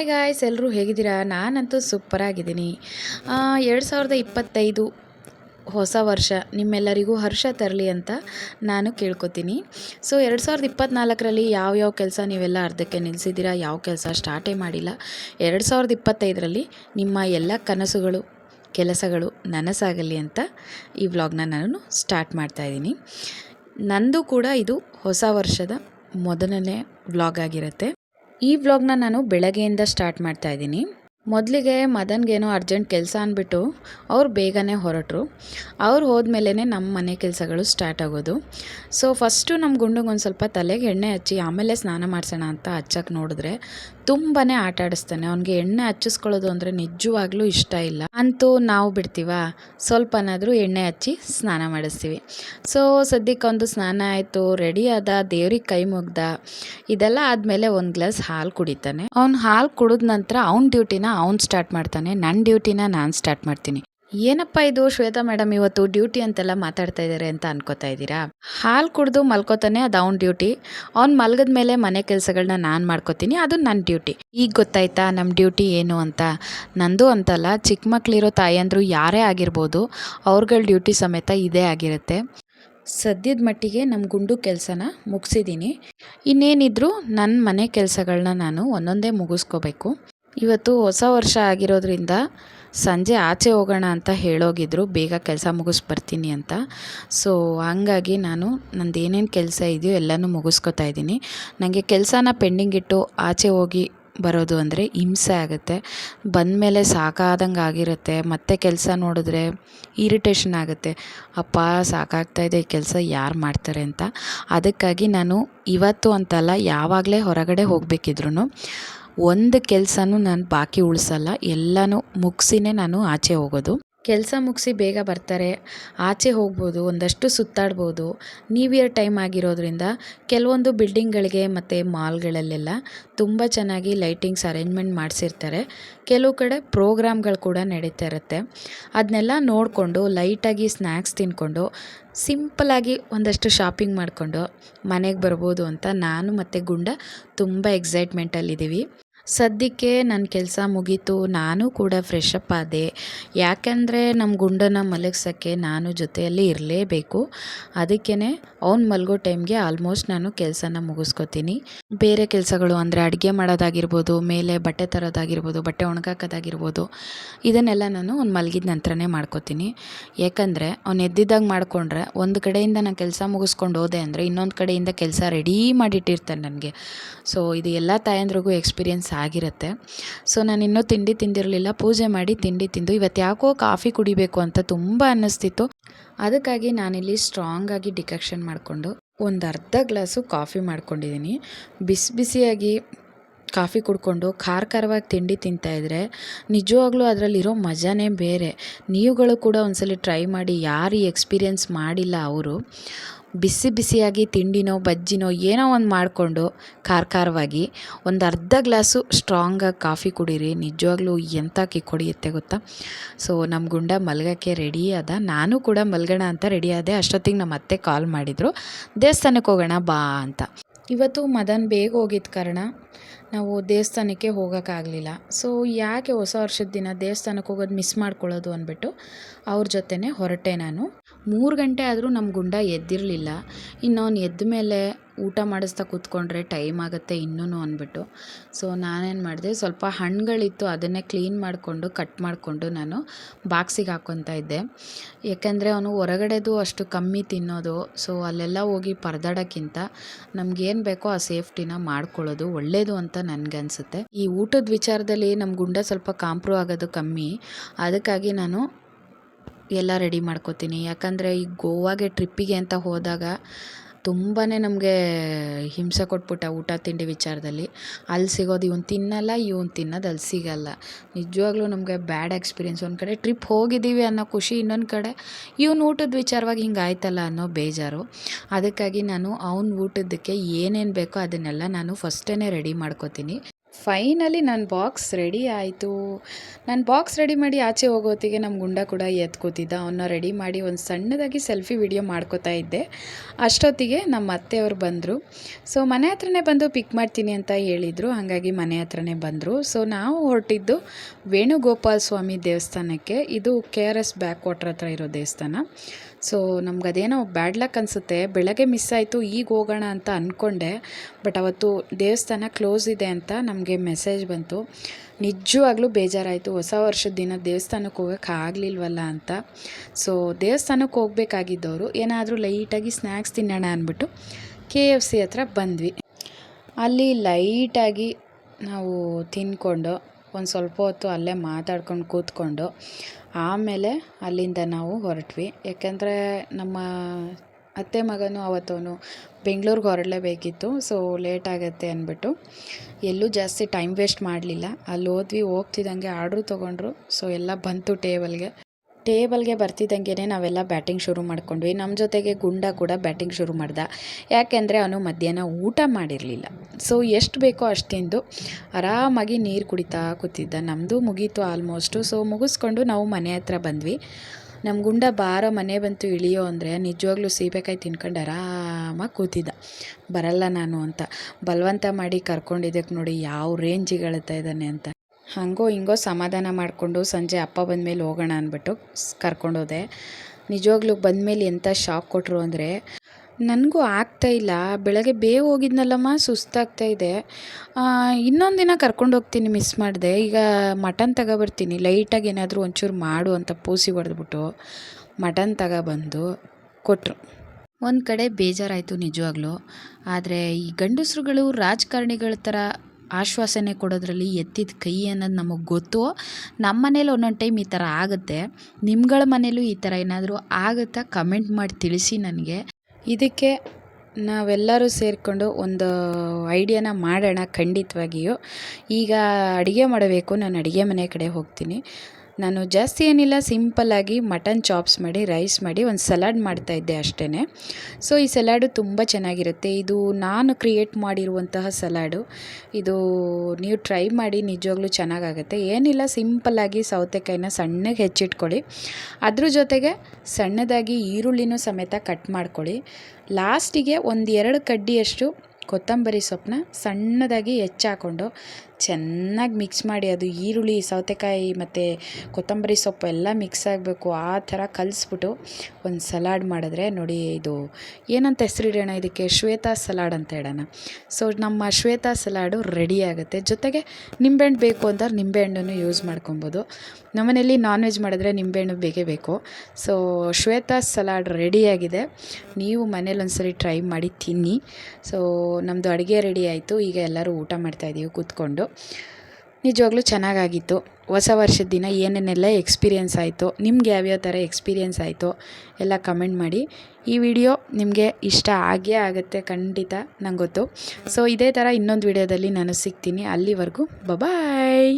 Hi guys ಎಲ್ಲರೂ ಹೇಗಿದ್ದೀರಾ? ನಾನಂತೂ ಸೂಪರಾಗಿದ್ದೀನಿ ಎರಡು ಸಾವಿರದ ಇಪ್ಪತ್ತೈದು ಹೊಸ ವರ್ಷ, ನಿಮ್ಮೆಲ್ಲರಿಗೂ ಹರ್ಷ ತರಲಿ ಅಂತ ನಾನು ಕೇಳ್ಕೊತೀನಿ. ಸೊ ಎರಡು ಸಾವಿರದ ಇಪ್ಪತ್ತ್ನಾಲ್ಕರಲ್ಲಿ ಯಾವ ಕೆಲಸ ನೀವೆಲ್ಲ ಅರ್ಧಕ್ಕೆ ನಿಲ್ಲಿಸಿದ್ದೀರಾ ಯಾವ ಕೆಲಸ ಸ್ಟಾರ್ಟೇ ಮಾಡಿಲ್ಲ. ಎರಡು ಸಾವಿರದ ಇಪ್ಪತ್ತೈದರಲ್ಲಿ ನಿಮ್ಮ ಎಲ್ಲ ಕನಸುಗಳು, ಕೆಲಸಗಳು ನನಸಾಗಲಿ ಅಂತ ಈ ವ್ಲಾಗ್ನ ನಾನು ಸ್ಟಾರ್ಟ್ ಮಾಡ್ತಾಯಿದ್ದೀನಿ ನಂದು ಕೂಡ ಇದು ಹೊಸ ವರ್ಷದ ಮೊದಲನೇ ವ್ಲಾಗ್ ಆಗಿರುತ್ತೆ. ಈ ವ್ಲಾಗ್ನ ನಾನು ಬೆಳಗ್ಗೆಯಿಂದ ಸ್ಟಾರ್ಟ್ ಮಾಡ್ತಾ ಇದ್ದೀನಿ. ಮೊದಲಿಗೆ ಮದನ್ಗೇನೋ ಅರ್ಜೆಂಟ್ ಕೆಲಸ ಅಂದ್ಬಿಟ್ಟು ಅವ್ರು ಬೇಗನೆ ಹೊರಟರು. ಅವ್ರು ಹೋದ್ಮೇಲೆ ನಮ್ಮ ಮನೆ ಕೆಲಸಗಳು ಸ್ಟಾರ್ಟ್ ಆಗೋದು. ಸೊ ಫಸ್ಟು ನಮ್ಮ ಗುಂಡಿಗೆ ಒಂದು ಸ್ವಲ್ಪ ತಲೆಗೆ ಎಣ್ಣೆ ಹಚ್ಚಿ ಆಮೇಲೆ ಸ್ನಾನ ಮಾಡಿಸೋಣ ಅಂತ ಹಚ್ಚಕ್ಕೆ ನೋಡಿದ್ರೆ ತುಂಬಾ ಆಟ ಆಡಿಸ್ತಾನೆ. ಅವನಿಗೆ ಎಣ್ಣೆ ಹಚ್ಚಿಸ್ಕೊಳ್ಳೋದು ಅಂದರೆ ನಿಜವಾಗ್ಲೂ ಇಷ್ಟ ಇಲ್ಲ. ಅಂತೂ ನಾವು ಬಿಡ್ತೀವ? ಸ್ವಲ್ಪನಾದರೂ ಎಣ್ಣೆ ಹಚ್ಚಿ ಸ್ನಾನ ಮಾಡಿಸ್ತೀವಿ. ಸೊ ಸದ್ಯಕ್ಕೆ ಒಂದು ಸ್ನಾನ ಆಯಿತು ರೆಡಿ ಆದ, ದೇವ್ರಿಗೆ ಕೈ ಮುಗ್ದ. ಇದೆಲ್ಲ ಆದಮೇಲೆ ಒಂದು ಗ್ಲಾಸ್ ಹಾಲು ಕುಡಿತಾನೆ. ಅವ್ನು ಹಾಲು ಕುಡಿದ ನಂತರ ಅವ್ನ ಡ್ಯೂಟಿನ ಅವ್ನು ಸ್ಟಾರ್ಟ್ ಮಾಡ್ತಾನೆ. ನನ್ನ ಡ್ಯೂಟಿನ ನಾನು ಸ್ಟಾರ್ಟ್ ಮಾಡ್ತೀನಿ. ಏನಪ್ಪ ಇದು ಶ್ವೇತಾ ಮೇಡಮ್ ಇವತ್ತು ಡ್ಯೂಟಿ ಅಂತೆಲ್ಲ ಮಾತಾಡ್ತಾ ಇದ್ದಾರೆ ಅಂತ ಅನ್ಕೋತಾ ಇದ್ದೀರಾ? ಹಾಲು ಕುಡಿದು ಮಲ್ಕೋತಾನೆ ಅದು ಅವ್ನ ಡ್ಯೂಟಿ. ಅವ್ನು ಮಲ್ಗದ ಮೇಲೆ ಮನೆ ಕೆಲಸಗಳನ್ನ ನಾನು ಮಾಡ್ಕೋತೀನಿ, ಅದು ನನ್ನ ಡ್ಯೂಟಿ. ಈಗ ಗೊತ್ತಾಯ್ತಾ ನಮ್ಮ ಡ್ಯೂಟಿ ಏನು ಅಂತ? ನಂದು ಅಂತಲ್ಲ ಚಿಕ್ಕ ಮಕ್ಕಳಿರೋ ತಾಯಿಯಂದರು ಯಾರೇ ಆಗಿರ್ಬೋದು, ಅವ್ರಗಳ ಡ್ಯೂಟಿ ಸಮೇತ ಇದೇ ಆಗಿರುತ್ತೆ. ಸದ್ಯದ ಮಟ್ಟಿಗೆ ನಮ್ಮ ಗುಂಡು ಕೆಲಸನ ಮುಗಿಸಿದ್ದೀನಿ ಇನ್ನೇನಿದ್ರು ನನ್ನ ಮನೆ ಕೆಲಸಗಳನ್ನ ನಾನು ಒಂದೊಂದೇ ಮುಗಿಸ್ಕೋಬೇಕು. ಇವತ್ತು ಹೊಸ ವರ್ಷ ಆಗಿರೋದ್ರಿಂದ ಸಂಜೆ ಆಚೆ ಹೋಗೋಣ ಅಂತ ಹೇಳೋಗಿದ್ರು, ಬೇಗ ಕೆಲಸ ಮುಗಿಸ್ಬರ್ತೀನಿ ಅಂತ. ಸೊ ಹಾಗಾಗಿ ನಾನು ನಂದು ಏನೇನು ಕೆಲಸ ಇದೆಯೋ ಎಲ್ಲನೂ ಮುಗಿಸ್ಕೊತಾ ಇದ್ದೀನಿ. ನನಗೆ ಕೆಲಸನ ಪೆಂಡಿಂಗ್ ಇಟ್ಟು ಆಚೆ ಹೋಗಿ ಬರೋದು ಅಂದರೆ ಹಿಂಸೆ ಆಗುತ್ತೆ. ಬಂದಮೇಲೆ ಸಾಕಾದಂಗೆ ಆಗಿರುತ್ತೆ, ಮತ್ತೆ ಕೆಲಸ ನೋಡಿದ್ರೆ ಇರಿಟೇಷನ್ ಆಗುತ್ತೆ. ಅಪ್ಪ ಸಾಕಾಗ್ತಾಯಿದೆ ಈ ಕೆಲಸ ಯಾರು ಮಾಡ್ತಾರೆ ಅಂತ. ಅದಕ್ಕಾಗಿ ನಾನು ಇವತ್ತು ಅಂತಲ್ಲ ಯಾವಾಗಲೇ ಹೊರಗಡೆ ಹೋಗಬೇಕಿದ್ರು ಒಂದು ಕೆಲಸನೂ ನಾನು ಬಾಕಿ ಉಳಿಸಲ್ಲ, ಎಲ್ಲನೂ ಮುಗಿಸಿನೇ ನಾನು ಆಚೆ ಹೋಗೋದು. ಕೆಲಸ ಮುಗಿಸಿ ಬೇಗ ಬರ್ತಾರೆ, ಆಚೆ ಹೋಗ್ಬೋದು, ಒಂದಷ್ಟು ಸುತ್ತಾಡ್ಬೋದು. ನ್ಯೂ ಇಯರ್ ಟೈಮ್ ಆಗಿರೋದ್ರಿಂದ ಕೆಲವೊಂದು ಬಿಲ್ಡಿಂಗ್ಗಳಿಗೆ ಮತ್ತು ಮಾಲ್ಗಳಲ್ಲೆಲ್ಲ ತುಂಬ ಚೆನ್ನಾಗಿ ಲೈಟಿಂಗ್ಸ್ ಅರೇಂಜ್ಮೆಂಟ್ ಮಾಡಿಸಿರ್ತಾರೆ. ಕೆಲವು ಕಡೆ ಪ್ರೋಗ್ರಾಮ್ಗಳು ಕೂಡ ನಡೀತಾ ಇರುತ್ತೆ. ಅದನ್ನೆಲ್ಲ ನೋಡಿಕೊಂಡು ಲೈಟಾಗಿ ಸ್ನ್ಯಾಕ್ಸ್ ತಿನ್ಕೊಂಡು ಸಿಂಪಲಾಗಿ ಒಂದಷ್ಟು ಶಾಪಿಂಗ್ ಮಾಡಿಕೊಂಡು ಮನೆಗೆ ಬರ್ಬೋದು ಅಂತ ನಾನು ಮತ್ತು ಗುಂಡ ತುಂಬ ಎಕ್ಸೈಟ್ಮೆಂಟಲ್ಲಿದ್ದೀವಿ ಸದ್ಯಕ್ಕೆ ನನ್ನ ಕೆಲಸ ಮುಗೀತು, ನಾನು ಕೂಡ ಫ್ರೆಶ್ ಅಪ್ ಆದೆ. ಯಾಕೆಂದರೆ ನಮ್ಮ ಗುಂಡನ ಮಲಗ್ಸೋಕ್ಕೆ ನಾನು ಜೊತೆಯಲ್ಲಿ ಇರಲೇಬೇಕು. ಅದಕ್ಕೇ ಅವ್ನು ಮಲಗೋ ಟೈಮ್ಗೆ ಆಲ್ಮೋಸ್ಟ್ ನಾನು ಕೆಲಸನ ಮುಗಿಸ್ಕೊತೀನಿ. ಬೇರೆ ಕೆಲಸಗಳು ಅಂದರೆ ಅಡುಗೆ ಮಾಡೋದಾಗಿರ್ಬೋದು, ಮೇಲೆ ಬಟ್ಟೆ ತರೋದಾಗಿರ್ಬೋದು, ಬಟ್ಟೆ ಒಣಗಾಕೋದಾಗಿರ್ಬೋದು, ಇದನ್ನೆಲ್ಲ ನಾನು ಅವ್ನು ಮಲಗಿದ ನಂತರನೇ ಮಾಡ್ಕೋತೀನಿ. ಯಾಕಂದರೆ ಅವ್ನು ಎದ್ದಿದ್ದಾಗ ಮಾಡಿಕೊಂಡ್ರೆ ಒಂದು ಕಡೆಯಿಂದ ನಾನು ಕೆಲಸ ಮುಗಿಸ್ಕೊಂಡು ಹೋದೆ ಅಂದರೆ ಇನ್ನೊಂದು ಕಡೆಯಿಂದ ಕೆಲಸ ರೆಡಿ ಮಾಡಿಟ್ಟಿರ್ತಾನೆ ನನಗೆ. ಸೊ ಇದು ಎಲ್ಲ ತಾಯಂದ್ರಿಗೂ ಎಕ್ಸ್ಪೀರಿಯೆನ್ಸ್ ಆಗಿರುತ್ತೆ ಸೊ ನಾನು ಇನ್ನೂ ತಿಂಡಿ ತಿಂದಿರಲಿಲ್ಲ. ಪೂಜೆ ಮಾಡಿ ತಿಂಡಿ ತಿಂದು ಇವತ್ತು ಯಾಕೋ ಕಾಫಿ ಕುಡಿಬೇಕು ಅಂತ ತುಂಬ ಅನ್ನಿಸ್ತಿತ್ತು. ಅದಕ್ಕಾಗಿ ನಾನಿಲ್ಲಿ ಸ್ಟ್ರಾಂಗಾಗಿ ಡಿಕಕ್ಷನ್ ಮಾಡಿಕೊಂಡು ಒಂದು ಅರ್ಧ ಗ್ಲಾಸು ಕಾಫಿ ಮಾಡ್ಕೊಂಡಿದ್ದೀನಿ ಬಿಸಿ ಬಿಸಿಯಾಗಿ ಕಾಫಿ ಕುಡ್ಕೊಂಡು ಖಾರ ಖಾರವಾಗಿ ತಿಂಡಿ ತಿಂತಾಯಿದ್ರೆ ನಿಜವಾಗ್ಲೂ ಅದರಲ್ಲಿರೋ ಮಜಾನೇ ಬೇರೆ. ನೀವುಗಳು ಕೂಡ ಒಂದ್ಸಲ ಟ್ರೈ ಮಾಡಿ, ಯಾರು ಎಕ್ಸ್ಪೀರಿಯೆನ್ಸ್ ಮಾಡಿಲ್ಲ ಅವರು. ಬಿಸಿ ಬಿಸಿಯಾಗಿ ತಿಂಡಿನೋ, ಬಜ್ಜಿನೋ ಏನೋ ಒಂದು ಮಾಡಿಕೊಂಡು ಖಾರ ಖಾರವಾಗಿ ಒಂದು ಅರ್ಧ ಗ್ಲಾಸು ಸ್ಟ್ರಾಂಗಾಗಿ ಕಾಫಿ ಕುಡೀರಿ. ನಿಜವಾಗ್ಲೂ ಎಂಥ ಕಿಕ್ ಹೊಡೆಯುತ್ತೆ ಗೊತ್ತಾ? ಸೊ ನಮ್ಮ ಗುಂಡ ಮಲ್ಗೋಕ್ಕೆ ರೆಡಿ ಅದ. ನಾನು ಕೂಡ ಮಲ್ಗೋಣ ಅಂತ ರೆಡಿ ಆದೆ. ಅಷ್ಟೊತ್ತಿಗೆ ನಮ್ಮ ಅತ್ತೆ ಕಾಲ್ ಮಾಡಿದರು. ದೇವಸ್ಥಾನಕ್ಕೆ ಹೋಗೋಣ ಬಾ ಅಂತ. ಇವತ್ತು ಮದನ್ ಬೇಗ ಹೋಗಿದ್ದ ಕಾರಣ ನಾವು ದೇವಸ್ಥಾನಕ್ಕೆ ಹೋಗೋಕ್ಕಾಗಲಿಲ್ಲ ಸೊ ಯಾಕೆ ಹೊಸ ವರ್ಷದ ದಿನ ದೇವಸ್ಥಾನಕ್ಕೆ ಹೋಗೋದು ಮಿಸ್ ಮಾಡ್ಕೊಳ್ಳೋದು ಅಂದ್ಬಿಟ್ಟು ಅವ್ರ ಜೊತೆನೇ ಹೊರಟೆ ನಾನು. ಮೂರು ಗಂಟೆ ಆದರೂ ನಮ್ಮ ಗುಂಡ ಎದ್ದಿರಲಿಲ್ಲ. ಇನ್ನು ಅವ್ನು ಎದ್ದ ಮೇಲೆ ಊಟ ಮಾಡಿಸ್ತಾ ಕೂತ್ಕೊಂಡ್ರೆ ಟೈಮ್ ಆಗುತ್ತೆ ಇನ್ನೂ ಅಂದ್ಬಿಟ್ಟು. ಸೊ ನಾನೇನು ಮಾಡಿದೆ, ಸ್ವಲ್ಪ ಹಣ್ಣುಗಳಿತ್ತು, ಅದನ್ನೇ ಕ್ಲೀನ್ ಮಾಡಿಕೊಂಡು ಕಟ್ ಮಾಡಿಕೊಂಡು ನಾನು ಬಾಕ್ಸಿಗೆ ಹಾಕ್ಕೊತಾ ಇದ್ದೆ. ಯಾಕೆಂದರೆ ಅವನು ಹೊರಗಡೆದು ಅಷ್ಟು ಕಮ್ಮಿ ತಿನ್ನೋದು ಸೊ ಅಲ್ಲೆಲ್ಲ ಹೋಗಿ ಪರದಾಡೋಕ್ಕಿಂತ ನಮಗೇನು ಬೇಕೋ ಆ ಸೇಫ್ಟಿನ ಮಾಡ್ಕೊಳ್ಳೋದು ಒಳ್ಳೆಯದು ಅಂತ ನನಗನ್ಸುತ್ತೆ ಈ ಊಟದ ವಿಚಾರದಲ್ಲಿ ನಮ್ಮ ಗುಂಡ ಸ್ವಲ್ಪ ಕಾಂಪ್ರೂವ್ ಆಗೋದು ಕಮ್ಮಿ. ಅದಕ್ಕಾಗಿ ನಾನು ಎಲ್ಲ ರೆಡಿ ಮಾಡ್ಕೋತೀನಿ. ಯಾಕಂದರೆ ಈ ಗೋವಾಗೆ ಟ್ರಿಪ್ಪಿಗೆ ಅಂತ ಹೋದಾಗ ತುಂಬಾ ನಮಗೆ ಹಿಂಸೆ ಕೊಟ್ಬಿಟ್ಟ ಊಟ, ತಿಂಡಿ ವಿಚಾರದಲ್ಲಿ. ಅಲ್ಲಿ ಸಿಗೋದು ಇವ್ನು ತಿನ್ನಲ್ಲ, ಇವ್ನು ತಿನ್ನೋದು ಅಲ್ಲಿ ಸಿಗಲ್ಲ. ನಿಜವಾಗ್ಲೂ ನಮಗೆ ಬ್ಯಾಡ್ ಎಕ್ಸ್ಪೀರಿಯೆನ್ಸ್ ಒಂದು ಕಡೆ ಟ್ರಿಪ್ ಹೋಗಿದ್ದೀವಿ ಅನ್ನೋ ಖುಷಿ ಇನ್ನೊಂದು ಕಡೆ ಇವ್ನು ಊಟದ ವಿಚಾರವಾಗಿ ಹಿಂಗೆ ಆಯ್ತಲ್ಲ ಅನ್ನೋ ಬೇಜಾರು. ಅದಕ್ಕಾಗಿ ನಾನು ಅವ್ನ ಊಟದಕ್ಕೆ ಏನೇನು ಬೇಕೋ ಅದನ್ನೆಲ್ಲ ನಾನು ಫಸ್ಟೇ ರೆಡಿ ಮಾಡ್ಕೋತೀನಿ. ಫೈನಲಿ ನನ್ನ ಬಾಕ್ಸ್ ರೆಡಿ ಆಯಿತು. ನಾನು ಬಾಕ್ಸ್ ರೆಡಿ ಮಾಡಿ ಆಚೆ ಹೋಗೋತ್ತಿಗೆ ನಮ್ಮ ಗುಂಡ ಕೂಡ ಎತ್ಕೋತಿದ್ದ. ಕೂತಿದ್ದ ಅವನ್ನ ರೆಡಿ ಮಾಡಿ ಒಂದು ಸಣ್ಣದಾಗಿ ಸೆಲ್ಫಿ ವಿಡಿಯೋ ಮಾಡ್ಕೋತಾ ಇದ್ದೆ. ಅಷ್ಟೊತ್ತಿಗೆ ನಮ್ಮ ಅತ್ತೆಯವರು ಬಂದರು. ಸೊ, ಮನೆ ಹತ್ರನೇ ಬಂದು ಪಿಕ್ ಮಾಡ್ತೀನಿ ಅಂತ ಹೇಳಿದರು. ಹಾಗಾಗಿ ಮನೆ ಹತ್ರನೇ ಬಂದರು. ಸೊ, ನಾವು ಹೊರಟಿದ್ದು ವೇಣುಗೋಪಾಲ ಸ್ವಾಮಿ ದೇವಸ್ಥಾನಕ್ಕೆ. ಇದು K R S back water ಹತ್ರ ಇರೋ ದೇವಸ್ಥಾನ. ಸೊ, ನಮ್ಗೆ ಅದೇನೋ ಬ್ಯಾಡ್ ಲಕ್ ಅನಿಸುತ್ತೆ. ಬೆಳಗ್ಗೆ ಮಿಸ್ ಆಯಿತು, ಈಗ ಹೋಗೋಣ ಅಂತ ಅಂದ್ಕೊಂಡೆ ಬಟ್ ಅವತ್ತು ದೇವಸ್ಥಾನ ಕ್ಲೋಸ್ ಇದೆ ಅಂತ ನಮಗೆ ಮೆಸೇಜ್ ಬಂತು. ನಿಜವಾಗ್ಲೂ ಬೇಜಾರಾಯಿತು. ಹೊಸ ವರ್ಷದ ದಿನ ದೇವಸ್ಥಾನಕ್ಕೆ ಹೋಗೋಕೆ ಆಗಲಿಲ್ವಲ್ಲ ಅಂತ. ಸೊ ದೇವಸ್ಥಾನಕ್ಕೆ ಹೋಗಬೇಕಾಗಿದ್ದವರು ಏನಾದರೂ ಲೈಟಾಗಿ ಸ್ನ್ಯಾಕ್ಸ್ ತಿನ್ನೋಣ ಅಂದ್ಬಿಟ್ಟು ಕೆ ಎಫ್ ಸಿ ಹತ್ರ ಬಂದ್ವಿ. ಅಲ್ಲಿ ಲೈಟಾಗಿ ನಾವು ತಿನ್ಕೊಂಡು ಒಂದು ಸ್ವಲ್ಪ ಹೊತ್ತು ಅಲ್ಲೇ ಮಾತಾಡ್ಕೊಂಡು ಕೂತ್ಕೊಂಡು, ಆಮೇಲೆ ಅಲ್ಲಿಂದ ನಾವು ಹೊರಟ್ವಿ. ಯಾಕೆಂದರೆ ನಮ್ಮ ಅತ್ತೆ ಮಗನೂ ಅವತ್ತವನು ಬೆಂಗಳೂರಿಗೆ ಹೊರಡಲೇಬೇಕಿತ್ತು, ಸೊ ಲೇಟ್ ಆಗುತ್ತೆ ಅಂದ್ಬಿಟ್ಟು. ಎಲ್ಲೂ ಜಾಸ್ತಿ ಟೈಮ್ ವೇಸ್ಟ್ ಮಾಡಲಿಲ್ಲ. ಅಲ್ಲಿ ಹೋದ್ವಿ, ಹೋಗ್ತಿದ್ದಂಗೆ ಆರ್ಡ್ರು ತೊಗೊಂಡ್ರು, ಸೊ ಎಲ್ಲ ಬಂತು ಟೇಬಲ್ಗೆ. ಟೇಬಲ್ಗೆ ಬರ್ತಿದ್ದಂಗೆ ನಾವೆಲ್ಲ ಬ್ಯಾಟಿಂಗ್ ಶುರು ಮಾಡ್ಕೊಂಡ್ವಿ. ನಮ್ಮ ಜೊತೆಗೆ ಗುಂಡ ಕೂಡ ಬ್ಯಾಟಿಂಗ್ ಶುರು ಮಾಡ್ದ. ಯಾಕೆಂದರೆ ಅವನು ಮಧ್ಯಾಹ್ನ ಊಟ ಮಾಡಿರಲಿಲ್ಲ. ಸೊ ಎಷ್ಟು ಬೇಕೋ ಅಷ್ಟಿಂದು ಆರಾಮಾಗಿ ನೀರು ಕುಡಿತಾ ಕೂತಿದ್ದ. ನಮ್ಮದು ಮುಗೀತು ಆಲ್ಮೋಸ್ಟು. ಸೊ ಮುಗಿಸ್ಕೊಂಡು ನಾವು ಮನೆ ಹತ್ರ ಬಂದ್ವಿ. ನಮ್ಮ ಗುಂಡ ಬಾರ ಮನೆ ಬಂತು ಇಳಿಯೋ ಅಂದರೆ ನಿಜವಾಗ್ಲೂ ಸೀಬೆಕಾಯಿ ತಿನ್ಕೊಂಡು ಆರಾಮಾಗಿ ಕೂತಿದ್ದ. ಬರಲ್ಲ ನಾನು ಅಂತ. ಬಲವಂತ ಮಾಡಿ ಕರ್ಕೊಂಡಿದ್ದಕ್ಕೆ ನೋಡಿ ಯಾವ ರೇಂಜಿಗೆ ಹೇಳ್ತಾ ಇದ್ದಾನೆ ಅಂತ. ಹಾಗೋ ಹಿಂಗೋ ಸಮಾಧಾನ ಮಾಡಿಕೊಂಡು ಸಂಜೆ ಅಪ್ಪ ಬಂದಮೇಲೆ ಹೋಗೋಣ ಅಂದ್ಬಿಟ್ಟು ಕರ್ಕೊಂಡೋದೆ. ನಿಜವಾಗ್ಲೂ ಬಂದಮೇಲೆ ಎಂಥ ಶಾಕ್ ಕೊಟ್ಟರು ಅಂದರೆ ನನಗೂ ಆಗ್ತಾ ಇಲ್ಲ. ಬೆಳಗ್ಗೆ ಬೇಗ ಹೋಗಿದ್ನಲ್ಲಮ್ಮ, ಸುಸ್ತಾಗ್ತಾ ಇದೆ. ಇನ್ನೊಂದು ದಿನ ಕರ್ಕೊಂಡು ಹೋಗ್ತೀನಿ ಮಿಸ್ ಮಾಡಿದೆ. ಈಗ ಮಟನ್ ತಗೊಬರ್ತೀನಿ. ಲೈಟಾಗಿ ಏನಾದರೂ ಒಂಚೂರು ಮಾಡು ಅಂತ ಪೂಸಿ ಹೊಡೆದ್ಬಿಟ್ಟು ಮಟನ್ ತಗೊಬಂದು ಕೊಟ್ಟರು ಒಂದು ಕಡೆ ಬೇಜಾರಾಯಿತು ನಿಜವಾಗ್ಲೂ. ಆದರೆ ಈ ಗಂಡಸರುಗಳು ರಾಜಕಾರಣಿಗಳ ಥರ ಆಶ್ವಾಸನೆ ಕೊಡೋದ್ರಲ್ಲಿ ಎತ್ತಿದ ಕೈ ಅನ್ನೋದು ನಮಗೆ ಗೊತ್ತು. ನಮ್ಮ ಮನೇಲಿ ಒಂದೊಂದು ಟೈಮ್ ಈ ಥರ ಆಗುತ್ತೆ. ನಿಮ್ಗಳ ಮನೇಲೂ ಈ ಥರ ಏನಾದರೂ ಆಗುತ್ತಾ? ಕಮೆಂಟ್ ಮಾಡಿ ತಿಳಿಸಿ ನನಗೆ. ಇದಕ್ಕೆ ನಾವೆಲ್ಲರೂ ಸೇರಿಕೊಂಡು ಒಂದು ಐಡಿಯಾನ ಮಾಡೋಣ ಖಂಡಿತವಾಗಿಯೂ. ಈಗ ಅಡುಗೆ ಮಾಡಬೇಕು, ನಾನು ಅಡುಗೆ ಮನೆ ಕಡೆ ಹೋಗ್ತೀನಿ. ನಾನು ಜಾಸ್ತಿ ಏನಿಲ್ಲ ಸಿಂಪಲ್ಲಾಗಿ ಮಟನ್ ಚಾಪ್ಸ್ ಮಾಡಿ ರೈಸ್ ಮಾಡಿ ಒಂದು ಸಲಾಡ್ ಮಾಡ್ತಾಯಿದ್ದೆ ಅಷ್ಟೇ ಸೊ ಈ ಸಲಾಡು ತುಂಬ ಚೆನ್ನಾಗಿರುತ್ತೆ. ಇದು ನಾನು ಕ್ರಿಯೇಟ್ ಮಾಡಿರುವಂತಹ ಸಲಾಡು ಇದು ನೀವು ಟ್ರೈ ಮಾಡಿ ನಿಜವಾಗ್ಲೂ ಚೆನ್ನಾಗಾಗುತ್ತೆ. ಏನಿಲ್ಲ ಸಿಂಪಲ್ಲಾಗಿ ಸೌತೆಕಾಯಿನ ಸಣ್ಣಗೆ ಹೆಚ್ಚಿಟ್ಕೊಳ್ಳಿ. ಅದ್ರ ಜೊತೆಗೆ ಸಣ್ಣದಾಗಿ ಈರುಳ್ಳಿನೂ ಸಮೇತ ಕಟ್ ಮಾಡ್ಕೊಳ್ಳಿ. ಲಾಸ್ಟಿಗೆ ಒಂದು ಎರಡು ಕಡ್ಡಿಯಷ್ಟು ಕೊತ್ತಂಬರಿ ಸೊಪ್ಪನ್ನ ಸಣ್ಣದಾಗಿ ಹೆಚ್ಚಾಕೊಂಡು ಚೆನ್ನಾಗಿ ಮಿಕ್ಸ್ ಮಾಡಿ ಅದು ಈರುಳ್ಳಿ, ಸೌತೆಕಾಯಿ ಮತ್ತು ಕೊತ್ತಂಬರಿ ಸೊಪ್ಪು ಎಲ್ಲ ಮಿಕ್ಸ್ ಆಗಬೇಕು, ಆ ಥರ ಕಲಿಸ್ಬಿಟ್ಟು ಒಂದು ಸಲಾಡ್ ಮಾಡಿದ್ರೆ ನೋಡಿ ಇದು ಏನಂತ ಹೆಸರಿಡೋಣ ಇದಕ್ಕೆ? ಶ್ವೇತಾ ಸಲಾಡ್ ಅಂತ ಹೇಳೋಣ. ಸೊ ನಮ್ಮ ಶ್ವೇತಾ ಸಲಾಡು ರೆಡಿ ಆಗುತ್ತೆ. ಜೊತೆಗೆ ನಿಂಬೆಹಣ್ಣು ಬೇಕು ಅಂತಾರೆ ನಿಂಬೆಹಣ್ಣನ್ನು ಯೂಸ್ ಮಾಡ್ಕೊಬೋದು. ನಮ್ಮನೇಲಿ ನಾನ್ ವೆಜ್ ಮಾಡಿದ್ರೆ ನಿಂಬೆಹಣ್ಣು ಬೇಕೇ ಬೇಕು. ಸೊ ಶ್ವೇತಾ ಸಲಾಡ್ ರೆಡಿಯಾಗಿದೆ ನೀವು ಮನೇಲಿ ಒಂದ್ಸರಿ ಟ್ರೈ ಮಾಡಿ ತಿನ್ನಿ. ಸೊ ನಮ್ಮದು ಅಡುಗೆ ರೆಡಿ ಆಯಿತು. ಈಗ ಎಲ್ಲರೂ ಊಟ ಮಾಡ್ತಾಯಿದ್ದೀವಿ ಕೂತ್ಕೊಂಡು. ನಿಜವಾಗ್ಲೂ ಚೆನ್ನಾಗಾಗಿತ್ತು. ಹೊಸ ವರ್ಷದ ದಿನ ಏನೇನೆಲ್ಲ ಎಕ್ಸ್ಪೀರಿಯೆನ್ಸ್ ಆಯಿತು, ನಿಮ್ಗೆ ಯಾವ್ಯಾವ ಥರ ಎಕ್ಸ್ಪೀರಿಯೆನ್ಸ್ ಆಯಿತು ಎಲ್ಲ ಕಮೆಂಟ್ ಮಾಡಿ. ಈ ವಿಡಿಯೋ ನಿಮಗೆ ಇಷ್ಟ ಆಗೇ ಆಗುತ್ತೆ ಖಂಡಿತ ನಂಗೆ ಗೊತ್ತು ಸೊ ಇದೇ ಥರ ಇನ್ನೊಂದು ವಿಡಿಯೋದಲ್ಲಿ ನಾನು ಸಿಗ್ತೀನಿ. ಅಲ್ಲಿವರೆಗೂ ಬಬಾಯ್